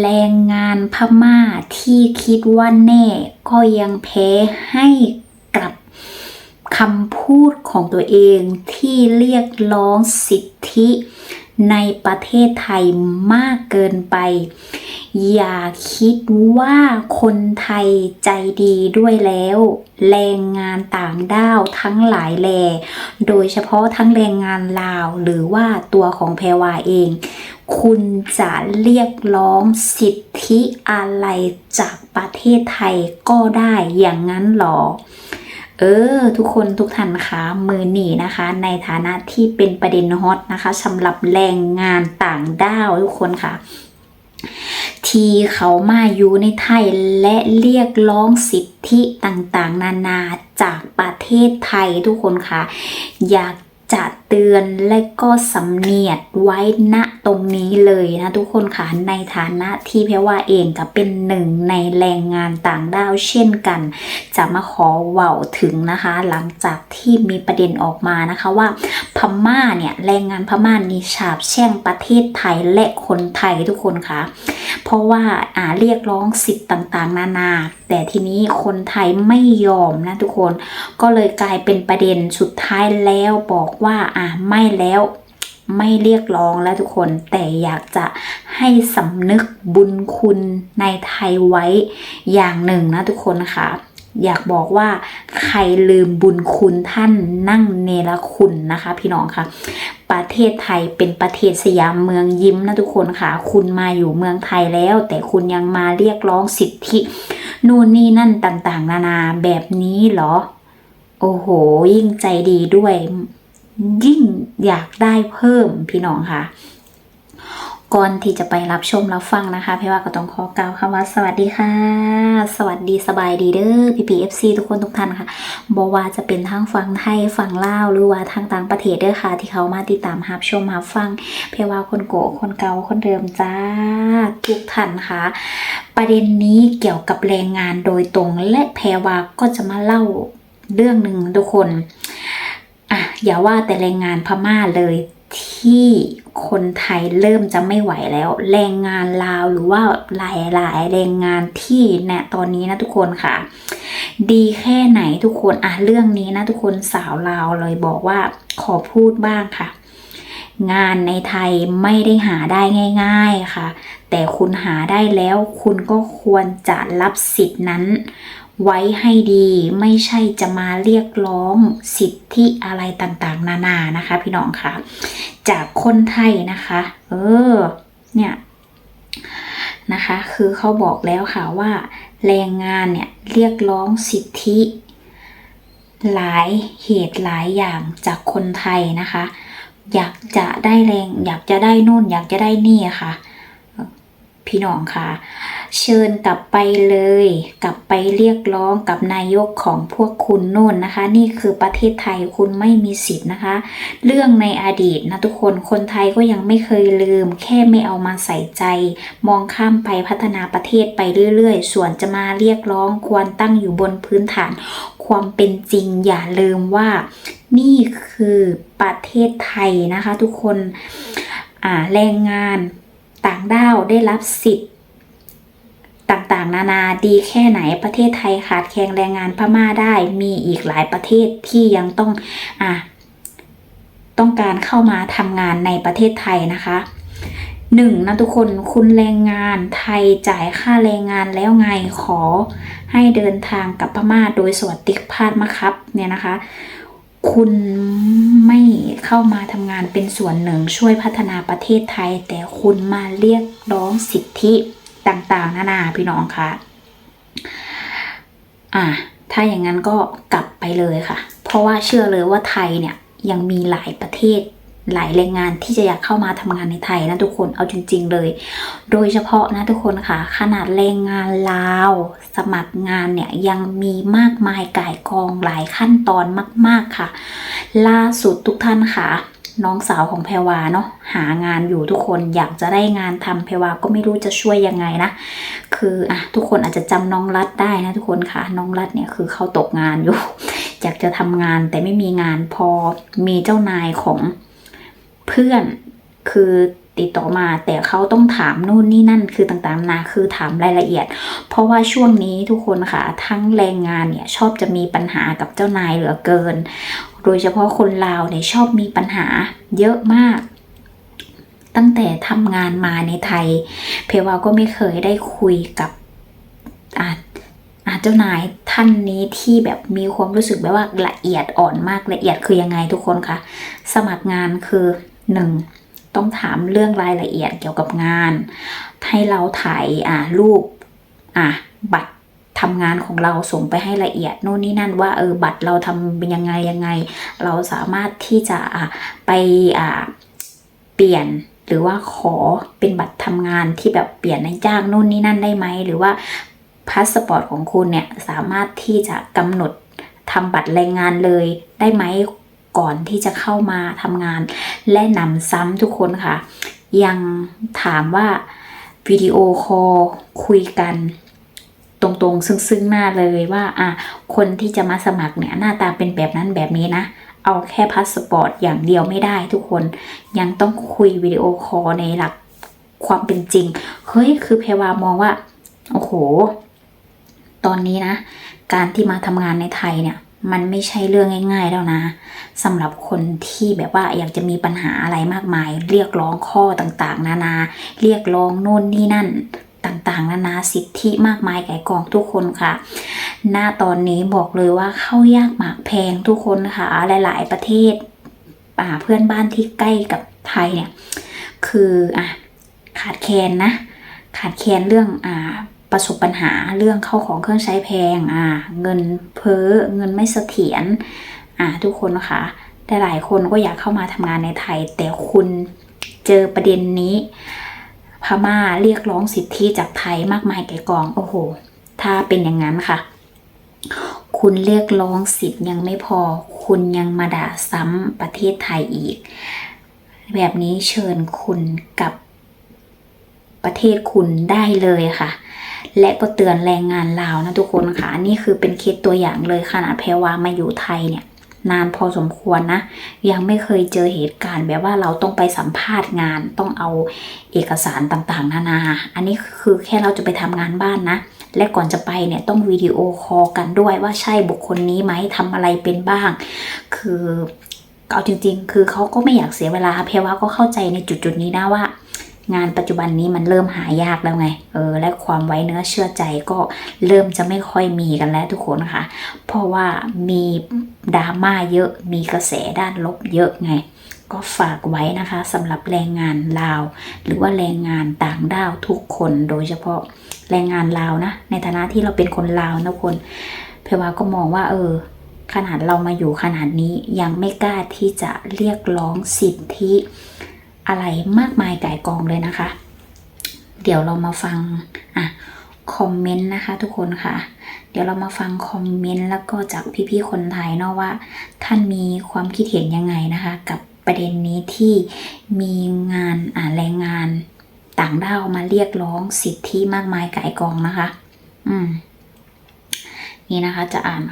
แรงงานพม่าที่คิดว่าแน่ ก็ยังแพ้ให้กับคำพูดของตัวเองที่เรียกร้องสิทธิในประเทศไทยมากเกินไป อย่าคิดว่าคนไทยใจดีด้วยแล้ว แรงงานต่างด้าวทั้งหลายแล โดยเฉพาะทั้งแรงงานลาวหรือว่าตัวของแพรวาเอง คุณจะเรียกร้องสิทธิอะไรจากประเทศไทยก็ได้อย่างนั้นหรอ เออ ทุกคนทุกท่านคะมือหนีนะคะ ในฐานะที่เป็นประเด็นฮอตนะคะสำหรับแรงงานต่างด้าวทุกคนค่ะที่เขามาอยู่ในไทยและเรียกร้องสิทธิต่างๆ นานาจากประเทศไทยทุกคนค่ะ อยาก จะเตือนและก็สำเนียดไว้ณตรงนี้เลยนะทุกคนค่ะในฐานะที่เพรว่าเองก็เป็นหนึ่งในแรงงานต่างด้าวเช่นกัน จะมาขอเว่าถึงนะคะ หลังจากที่มีประเด็นออกมานะคะว่าพม่าเนี่ยแรงงานพม่านี่ฉาบแช่งประเทศไทยและคนไทยทุกคนค่ะเพราะว่าอ่าเรียกร้องสิทธิ์ต่างๆ นานา แต่ทีนี้คนไทยไม่ยอมนะทุกคน ก็เลยกลายเป็นประเด็นสุดท้ายแล้วบอกว่าอ่าไม่แล้วไม่เรียกร้องแล้วทุกคนแต่อยากจะให้สำนึกบุญคุณในไทยไว้อย่างหนึ่งนะทุกคนค่ะอยากบอกว่าใครลืมบุญคุณท่านนั่งเนรคุณนะคะ พี่น้องค่ะ ประเทศไทยเป็นประเทศสยามเมืองยิ้มนะทุกคนค่ะ คุณมาอยู่เมืองไทยแล้ว แต่คุณยังมาเรียกร้องสิทธินู่นนี่นั่นต่างๆ นานาแบบนี้เหรอ โอ้โห ยิ่งใจดีด้วย ยิ่งอยากได้เพิ่มพี่น้องค่ะก่อนที่จะไปรับชมรับฟังนะคะพี่ว่าก็ต้องขอกล่าวคำว่าสวัสดีค่ะ สวัสดีสบายดีเด้อพี่พีเอฟซีทุกคนทุกท่านค่ะบอกว่าจะเป็นทั้งฝั่งไทยฝั่งลาวหรือว่าทางต่างประเทศเด้อค่ะ ที่เขามาติดตามรับชมรับฟังเพว่าคนโกคนเก่าคนเดิมจ้าทุกท่านค่ะ ประเด็นนี้เกี่ยวกับแรงงานโดยตรงและแพรว่าก็จะมาเล่าเรื่องหนึ่งทุกคน อย่าว่าแต่แรงงานพม่าเลยที่คนไทยเริ่มจะไม่ไหวแล้ว แรงงานลาวหรือว่าหลายๆแรงงานที่เนี่ยตอนนี้นะทุกคนค่ะ ดีแค่ไหนทุกคนอะเรื่องนี้นะทุกคนสาวลาวเลยบอกว่าขอพูดบ้างค่ะ งานในไทยไม่ได้หาได้ง่าย ๆค่ะ แต่คุณหาได้แล้วคุณก็ควรจะรับสิทธินั้น ไว้ให้ดีไม่ใช่จะมาเรียกร้องสิทธิอะไรต่างๆ นานานะคะ พี่น้องคะจากคนไทยนะคะ เออ เนี่ยนะคะ คือเขาบอกแล้วค่ะว่า แรงงานเนี่ยเรียกร้องสิทธิ หลายเหตุหลายอย่างจากคนไทยนะคะ อยากจะได้แรง อยากจะได้นู่น อยากจะได้นี่ค่ะ พี่น้องค่ะ เชิญกลับไปเลย กลับไปเรียกร้องกับนายกของพวกคุณโน่นนะคะ นี่คือประเทศไทยคุณไม่มีสิทธิ์นะคะ เรื่องในอดีตนะทุกคนคนไทยก็ยังไม่เคยลืม แค่ไม่เอามาใส่ใจ มองข้ามไปพัฒนาประเทศไปเรื่อยๆ ส่วนจะมาเรียกร้องควรตั้งอยู่บนพื้นฐาน ความเป็นจริงอย่าลืมว่า นี่คือประเทศไทยนะคะ ทุกคนแรงงาน ต่างด้าวได้รับสิทธิ์ ต่างๆ นานาดีแค่ไหนประเทศไทยขาดแคลนแรงงานพม่าได้มีอีกหลายประเทศที่ยังต้องอะต้องการเข้ามาทำงานในประเทศไทยนะคะหนึ่งนะทุกคนคุณแรงงานไทยจ่ายค่าแรงงานแล้วไงขอให้เดินทางกับพม่าโดยสวัสดิภาพมาครับเนี่ยนะคะ คุณไม่เข้ามาทำงานเป็นส่วนหนึ่งช่วยพัฒนาประเทศไทย แต่คุณมาเรียกร้องสิทธิต่างๆ นานาพี่น้องคะอะถ้าอย่างนั้นก็กลับไปเลยค่ะ เพราะว่าเชื่อเลยว่าไทยเนี่ยยังมีหลายประเทศ หลายแรงงานที่จะอยากเข้ามาทำงานในไทยนะทุกคนเอาจริง ๆ เลย โดยเฉพาะนะทุกคนค่ะ ขนาดแรงงานลาว สมัครงานเนี่ยยังมีมากมายก่ายกองหลายขั้นตอนมาก ๆค่ะ ล่าสุดทุกท่านค่ะ น้องสาวของแพรวาเนาะหางานอยู่ทุกคนอยากจะได้งานทำแพรวาก็ไม่รู้จะช่วยยังไงนะคืออะทุกคนอาจจะจำน้องรัดได้นะทุกคนค่ะน้องรัดเนี่ยคือเขาตกงานอยู่อยากจะทำงานแต่ไม่มีงานพอมีเจ้านายของ เพื่อนคือติดต่อมาแต่เขาต้องถามนู่นนี่นั่นคือต่างๆนานาคือถามรายละเอียด เพราะว่าช่วงนี้ทุกคนค่ะ ทั้งแรงงานเนี่ยชอบจะมีปัญหากับเจ้านายเหลือเกิน โดยเฉพาะคนลาวเนี่ยชอบมีปัญหาเยอะมาก ตั้งแต่ทำงานมาในไทย เพวาก็ไม่เคยได้คุยกับอาอาเจ้านายท่านนี้ที่แบบมีความรู้สึกแบบว่าละเอียดอ่อนมากละเอียดคือยังไงทุกคนคะสมัครงานคือ หนึ่งต้องถามเรื่องรายละเอียดเกี่ยวกับงาน ให้เราถ่ายอ่ารูปอะบัตรทำงานของเราส่งไปให้ละเอียดโน่นนี่นั่นว่าเออบัตรเราทำเป็นยังไงยังไง เราสามารถที่จะอะไปอ่าเปลี่ยนหรือว่าขอเป็นบัตรทำงานที่แบบเปลี่ยนในจ้างนู่นนี่นั่นได้ไหมหรือว่าพาสปอร์ตของคุณเนี่ยสามารถที่จะกำหนดทำบัตรแรงงานเลยได้ไหม ก่อนที่จะเข้ามาทำงาน และนำซ้ำทุกคนค่ะ ยังถามว่าวิดีโอคอลคุยกันตรงๆ ซึ่งๆ หน้าเลยว่าอะคนที่จะมาสมัครเนี่ยหน้าตาเป็นแบบนั้นแบบนี้นะ เอาแค่พาสปอร์ตอย่างเดียวไม่ได้ทุกคนยังต้องคุยวิดีโอคอลในหลักความเป็นจริง เฮ้ย คือเพวามองว่า โอ้โห ตอนนี้นะ การที่มาทำงานในไทยเนี่ย มันไม่ใช่เรื่องง่าย ๆ แล้วนะสำหรับคนที่แบบว่าอยากจะมีปัญหาอะไรมากมาย เรียกร้องข้อต่างๆ นานา เรียกร้องโน่นนี่นั่นต่างๆ นานาสิทธิมากมายไก่กองทุกคนค่ะ หน้าตอนนี้บอกเลยว่าเข้ายากหมากแพงทุกคนค่ะ หลาย ๆ ประเทศอ่าเพื่อนบ้านที่ใกล้กับไทยเนี่ย คืออะขาดแคลนนะ ขาดแคลนเรื่องอ่า ประสบปัญหาเรื่องเข้าของเครื่องใช้แพงอ่าเงินเพ้อเงินไม่เสถียรอ่าทุกคนนะคะแต่หลายคนก็อยากเข้ามาทำงานในไทย แต่คุณเจอประเด็นนี้ พม่าเรียกร้องสิทธิจากไทยมากมายแก่กองโอ้โห ถ้าเป็นอย่างนั้นค่ะ คุณเรียกร้องสิทธิ์ยังไม่พอ คุณยังมาด่าซ้ำประเทศไทยอีก แบบนี้เชิญคุณกับประเทศคุณได้เลยค่ะ และก็เตือนแรงงานลาวนะทุกคนค่ะนี่คือเป็นเคสตัวอย่างเลยขนาดแพรวามาอยู่ไทยเนี่ยนานพอสมควรนะ ยังไม่เคยเจอเหตุการณ์แบบว่าเราต้องไปสัมภาษณ์งานต้องเอาเอกสารต่างๆ นานา อันนี้คือแค่เราจะไปทำงานบ้านนะ และก่อนจะไปเนี่ยต้องวิดีโอคอลกันด้วยว่าใช่บุคคลนี้ไหมทำอะไรเป็นบ้าง คือเอาจริง ๆ คือเขาก็ไม่อยากเสียเวลา เพราะว่าก็เข้าใจในจุดๆนี้นะว่า งานปัจจุบันนี้มันเริ่มหายากแล้วไง เออ และความไว้เนื้อเชื่อใจก็เริ่มจะไม่ค่อยมีกันแล้วทุกคนค่ะ เพราะว่ามีดราม่าเยอะ มีกระแสด้านลบเยอะไง ก็ฝากไว้นะคะสำหรับแรงงานลาว หรือว่าแรงงานต่างด้าวทุกคนโดยเฉพาะแรงงานลาวนะ ในฐานะที่เราเป็นคนลาวนะคน เพวาก็มองว่า เออ ขนาดเรามาอยู่ขนาดนี้ยังไม่กล้าที่จะเรียกร้องสิทธิ อะไรมากมายไก่กองเลยนะคะ เดี๋ยวเรามาฟังอะคอมเมนต์นะคะทุกคนค่ะ เดี๋ยวเรามาฟังคอมเมนต์แล้วก็จากพี่ๆคนไทยเนาะว่า ท่านมีความคิดเห็นยังไงนะคะ กับประเด็นนี้ที่มีงานอ่าแรงงานต่างด้าวมาเรียกร้องสิทธิมากมายไก่กองนะคะ อืม นี่นะคะจะอ่าน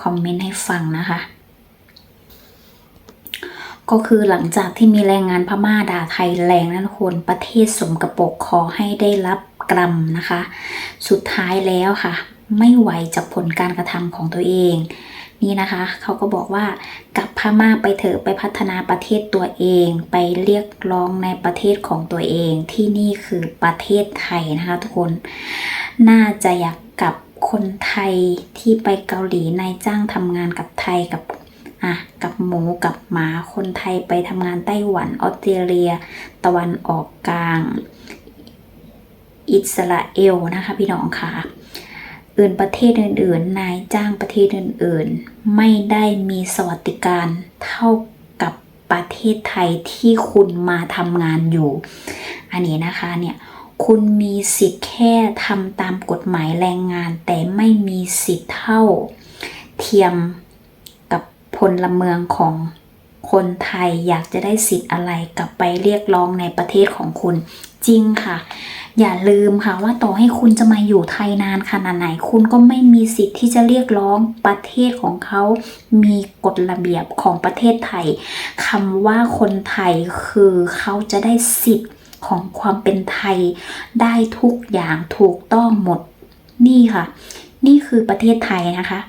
คอมเมนต์ให้ฟังนะคะ ก็คือหลังจากที่มีแรงงานพม่าด่าไทยแรงนั้นคนประเทศสมกระปกขอให้ได้รับกรรมนะคะ สุดท้ายแล้วค่ะ ไม่ไหวจากผลการกระทำของตัวเอง นี่นะคะเขาก็บอกว่ากลับพม่าไปเถอะไปพัฒนาประเทศตัวเอง ไปเรียกร้องในประเทศของตัวเองที่นี่คือประเทศไทยนะคะทุกคน น่าจะอยากกลับคนไทยที่ไปเกาหลีนายจ้างทำงานกับไทยกับ อะกับหมูกับหมาคนไทยไปทำงานไต้หวันออสเตรเลีย ตะวันออกกลาง อิสราเอลนะคะพี่น้องค่ะอื่นประเทศอื่นๆ นายจ้างประเทศอื่นๆ ไม่ได้มีสวัสดิการเท่ากับประเทศไทยที่คุณมาทำงานอยู่ อันนี้นะคะเนี่ยคุณมีสิทธิ์แค่ทำตามกฎหมายแรงงาน แต่ไม่มีสิทธิ์เท่า เทียม พลเมืองของคนไทยอยากจะได้สิทธิ์อะไรกลับไปเรียกร้องในประเทศของคุณจริงค่ะ อย่าลืมค่ะว่าต่อให้คุณจะมาอยู่ไทยนานขนาดไหน คุณก็ไม่มีสิทธิ์ที่จะเรียกร้องประเทศของเขา มีกฎระเบียบของประเทศไทยคำว่าคนไทยคือเขาจะได้สิทธิ์ของความเป็นไทย ได้ทุกอย่างถูกต้องหมด นี่ค่ะ นี่คือประเทศไทยนะคะ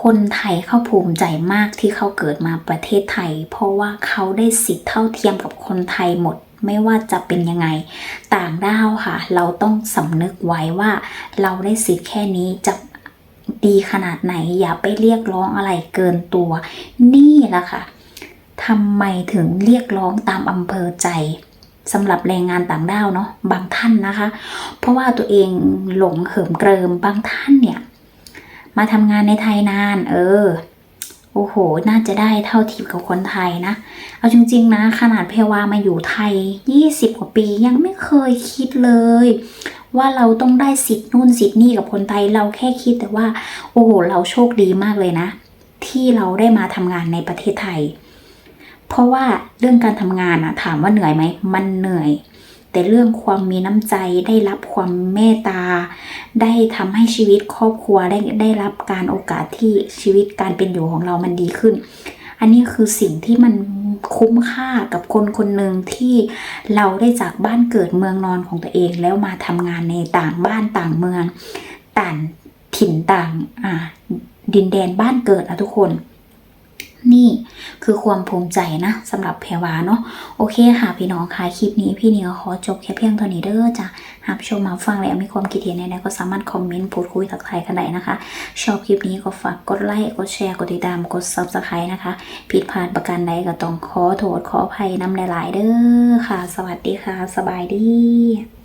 คนไทยเขาภูมิใจมากที่เขาเกิดมาประเทศไทย เพราะว่าเขาได้สิทธิ์เท่าเทียมกับคนไทยหมดไม่ว่าจะเป็นยังไง ต่างด้าวค่ะ เราต้องสำนึกไว้ว่า เราได้สิทธิ์แค่นี้จะดีขนาดไหน อย่าไปเรียกร้องอะไรเกินตัว นี่แหละค่ะทำไมถึงเรียกร้องตามอำเภอใจสำหรับแรงงานต่างด้าวเนาะบางท่านนะคะ เพราะว่าตัวเองหลงเหิมเกริมบางท่านเนี่ย มาทำงานในไทยนาน เออ โอ้โห น่าจะได้เท่าเทียมกับคนไทยนะ เอาจริง ๆ นะ ขนาดเพวามาอยู่ไทย 20 กว่าปียังไม่เคยคิดเลย ว่าเราต้องได้สิทธิ์นู่นสิทธิ์นี่กับคนไทย เราแค่คิดแต่ว่า โอ้โห เราโชคดีมากเลยนะ ที่เราได้มาทำงานในประเทศไทย เพราะว่าเรื่องการทำงานอะถามว่าเหนื่อยไหม มันเหนื่อย แต่เรื่องความมีน้ำใจได้รับความเมตตา ได้ทำให้ชีวิตครอบครัวได้ได้รับการโอกาสที่ชีวิตการเป็นอยู่ของเรามันดีขึ้น อันนี้คือสิ่งที่มันคุ้มค่ากับคนคนหนึ่งที่เราได้จากบ้านเกิดเมืองนอนของตัวเอง แล้วมาทำงานในต่างบ้านต่างเมือง ต่างถิ่นต่างดินแดนบ้านเกิดนะทุกคน นี่คือความภูมิใจนะสำหรับแพรวาเนาะโอเคค่ะพี่น้องค่ะคลิปนี้พี่เนียวขอจบแค่เพียงเท่านี้เด้อจ้ะหากชมมาฟังแล้วมีความคิดเห็นใดๆก็สามารถคอมเมนต์พูดคุยทักทายกันได้นะคะ ชอบคลิปนี้ก็ฝากกดไลค์กดแชร์กดติดตามกด subscribe นะคะผิดพลาดประการใดก็ต้องขอโทษขออภัยน้ำหลายๆเด้อค่ะ สวัสดีค่ะ สบายดี